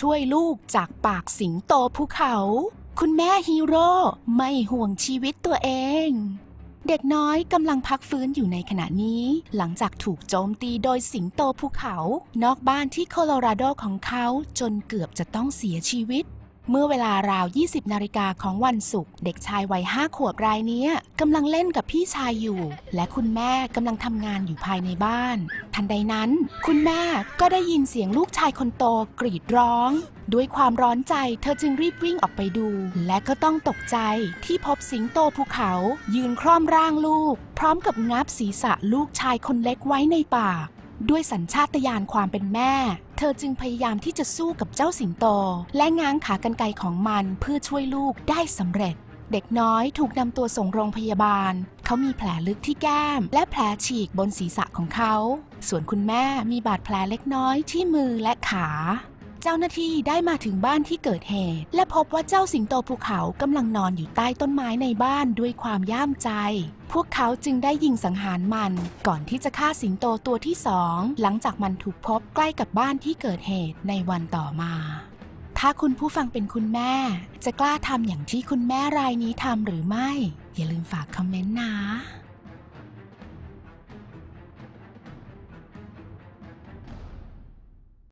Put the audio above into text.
ช่วยลูกจากปากสิงโตภูเขา คุณแม่ฮีโร่ไม่ห่วงชีวิตตัวเอง เด็กน้อยกำลังพักฟื้นอยู่ในขณะนี้ หลังจากถูกโจมตีโดยสิงโตภูเขา นอกบ้านที่โคโลราโดของเขาจนเกือบจะต้องเสียชีวิต เมื่อเวลาราว 20 นาฬิกาของวันศุกร์เด็กชายวัยห้าขวบรายนี้กำลังเล่นกับพี่ชายอยู่ และคุณแม่กำลังทำงานอยู่ภายในบ้าน ทันใดนั้น คุณแม่ก็ได้ยินเสียงลูกชายคนโตกรีดร้อง ด้วยความร้อนใจเธอจึงรีบวิ่งออกไปดู และก็ต้องตกใจที่พบสิงโตภูเขา ยืนคร่อมร่างลูก พร้อมกับงับศีรษะลูกชายคนเล็กไว้ในปาก ด้วยสัญชาตญาณความเป็นแม่ เธอจึงพยายามที่จะสู้กับเจ้าสิงโต และง้างขากรรไกรของมันเพื่อช่วยลูกได้สำเร็จ เด็กน้อยถูกนำตัวส่งโรงพยาบาล เขามีแผลลึกที่แก้ม และแผลฉีกบนศีรษะของเขา ส่วนคุณแม่มีบาดแผลเล็กน้อยที่มือและขา เจ้าหน้าที่ได้มาถึงบ้านที่เกิดเหตุ และพบว่าเจ้าสิงโตภูเขากำลังนอนอยู่ใต้ต้นไม้ในบ้านด้วยความย่ามใจ พวกเขาจึงได้ยิงสังหารมัน ก่อนที่จะฆ่าสิงโตตัวที่สองหลังจากมันถูกพบใกล้กับบ้านที่เกิดเหตุในวันต่อมาถ้าคุณผู้ฟังเป็นคุณแม่ จะกล้าทำอย่างที่คุณแม่รายนี้ทำหรือไม่ อย่าลืมฝากคอมเมนต์นะ